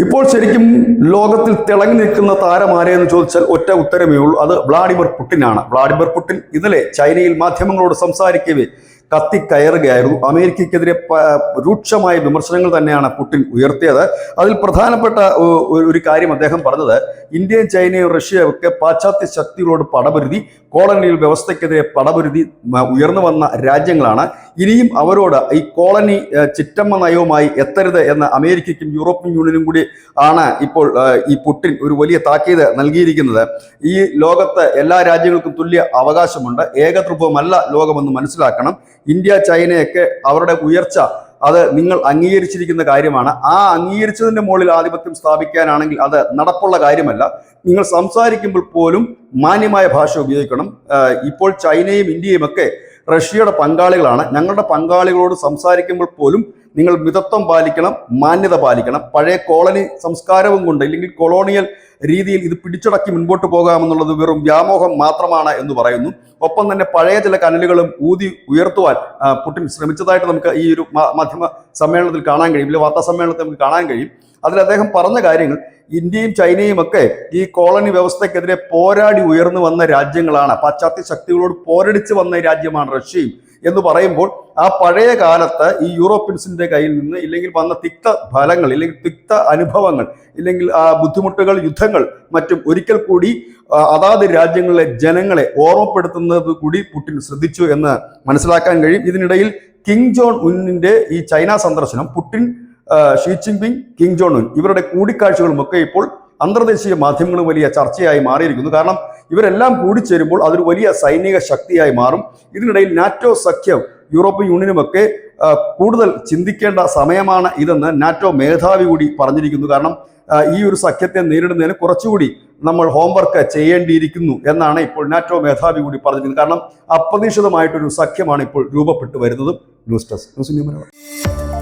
ഇപ്പോൾ ശരിക്കും ലോകത്തിൽ തിളങ്ങി നിൽക്കുന്ന താരം ആരെയെന്ന് ചോദിച്ചാൽ ഒറ്റ ഉത്തരമേ ഉള്ളൂ. അത് വ്ളാഡിമിർ പുടിനാണ് വ്ളാഡിമിർ പുട്ടിൻ ഇന്നലെ ചൈനയിൽ മാധ്യമങ്ങളോട് സംസാരിക്കവേ കത്തിക്കയറുകയായിരുന്നു അമേരിക്കയ്ക്കെതിരെ രൂക്ഷമായ വിമർശനങ്ങൾ തന്നെയാണ് പുടിൻ ഉയർത്തിയത്. അതിൽ പ്രധാനപ്പെട്ട ഒരു- കാര്യം അദ്ദേഹം പറഞ്ഞത് ഇന്ത്യയും ചൈനയും റഷ്യയും ഒക്കെ പാശ്ചാത്യ ശക്തികളോട് പടപൊരുതി കോളനിയിൽ വ്യവസ്ഥയ്ക്കെതിരെ പടപൊരുതി ഉയർന്നു വന്ന രാജ്യങ്ങളാണ്. ഇനിയും അവരോട് ഈ കോളനി ചിറ്റമ്മ നയവുമായി എത്തരുത് എന്ന് അമേരിക്കയ്ക്കും യൂറോപ്യൻ യൂണിയനും കൂടി ആണ് ഇപ്പോൾ ഈ പുട്ടിൻ ഒരു വലിയ താക്കീത് നൽകിയിരിക്കുന്നത്. ഈ ലോകത്ത് എല്ലാ രാജ്യങ്ങൾക്കും തുല്യ അവകാശമുണ്ട്. ഏകധ്രുവമല്ല ലോകമെന്ന് മനസ്സിലാക്കണം. ഇന്ത്യ ചൈനയൊക്കെ അവരുടെ ഉയർച്ച അത് നിങ്ങൾ അംഗീകരിച്ചിരിക്കുന്ന കാര്യമാണ്. ആ അംഗീകരിച്ചതിന്റെ മുകളിൽ ആധിപത്യം സ്ഥാപിക്കാനാണെങ്കിൽ അത് നടപ്പുള്ള കാര്യമല്ല. നിങ്ങൾ സംസാരിക്കുമ്പോൾ പോലും മാന്യമായ ഭാഷ ഉപയോഗിക്കണം. ഇപ്പോൾ ചൈനയും ഇന്ത്യയും ഒക്കെ റഷ്യയുടെ പങ്കാളികളാണ്. ഞങ്ങളുടെ പങ്കാളികളോട് സംസാരിക്കുമ്പോൾ പോലും നിങ്ങൾ മിതത്വം പാലിക്കണം മാന്യത പാലിക്കണം. പഴയ കോളനി സംസ്കാരവും കൊണ്ട് അല്ലെങ്കിൽ കൊളോണിയൽ രീതിയിൽ ഇത് പിടിച്ചടക്കി മുൻപോട്ട് പോകാമെന്നുള്ളത് വെറും വ്യാമോഹം മാത്രമാണ് എന്ന് പറയുന്നു. ഒപ്പം തന്നെ പഴയ ചില കനലുകളും ഊതി ഉയർത്തുവാൻ പുടിൻ ശ്രമിച്ചതായിട്ട് നമുക്ക് ഈ ഒരു മാധ്യമ സമ്മേളനത്തിൽ കാണാൻ കഴിയും. ഇല്ല വാർത്താ സമ്മേളനത്തിൽ നമുക്ക് കാണാൻ കഴിയും. അതിൽ അദ്ദേഹം പറഞ്ഞ കാര്യങ്ങൾ ഇന്ത്യയും ചൈനയും ഒക്കെ ഈ കോളനി വ്യവസ്ഥക്കെതിരെ പോരാടി ഉയർന്നു വന്ന രാജ്യങ്ങളാണ്. പാശ്ചാത്യ ശക്തികളോട് പോരടിച്ച് വന്ന രാജ്യമാണ് റഷ്യയും എന്ന് പറയുമ്പോൾ ആ പഴയ കാലത്ത് ഈ യൂറോപ്യൻസിന്റെ കയ്യിൽ നിന്ന് ഇല്ലെങ്കിൽ വന്ന തിക്ത ഫലങ്ങൾ ഇല്ലെങ്കിൽ തിക്ത അനുഭവങ്ങൾ ഇല്ലെങ്കിൽ ആ ബുദ്ധിമുട്ടുകൾ യുദ്ധങ്ങൾ മറ്റും ഒരിക്കൽ കൂടി അതാത് രാജ്യങ്ങളിലെ ജനങ്ങളെ ഓർമ്മപ്പെടുത്തുന്നത് കൂടി പുടിൻ ശ്രദ്ധിച്ചു എന്ന് മനസ്സിലാക്കാൻ കഴിയും. ഇതിനിടയിൽ കിങ് ജോൺ ഉന്നിന്റെ ഈ ചൈന സന്ദർശനം Putin Xi Jinping Kim Jong ഇവരുടെ കൂടിക്കാഴ്ചകളും ഒക്കെ ഇപ്പോൾ അന്തർദേശീയ മാധ്യമങ്ങളും വലിയ ചർച്ചയായി മാറിയിരിക്കുന്നു. കാരണം ഇവരെല്ലാം കൂടിച്ചേരുമ്പോൾ അതൊരു വലിയ സൈനിക ശക്തിയായി മാറും. ഇതിനിടയിൽ നാറ്റോ സഖ്യം യൂറോപ്യൻ യൂണിയനുമൊക്കെ കൂടുതൽ ചിന്തിക്കേണ്ട സമയമാണ് ഇതെന്ന് നാറ്റോ മേധാവി കൂടി പറഞ്ഞിരിക്കുന്നു. കാരണം ഈ ഒരു സഖ്യത്തെ നേരിടുന്നതിന് കുറച്ചുകൂടി നമ്മൾ ഹോംവർക്ക് ചെയ്യേണ്ടിയിരിക്കുന്നു എന്നാണ് ഇപ്പോൾ നാറ്റോ മേധാവി കൂടി പറഞ്ഞിരിക്കുന്നത്. കാരണം അപ്രതീക്ഷിതമായിട്ടൊരു സഖ്യമാണ് ഇപ്പോൾ രൂപപ്പെട്ടു വരുന്നതും. News desk news India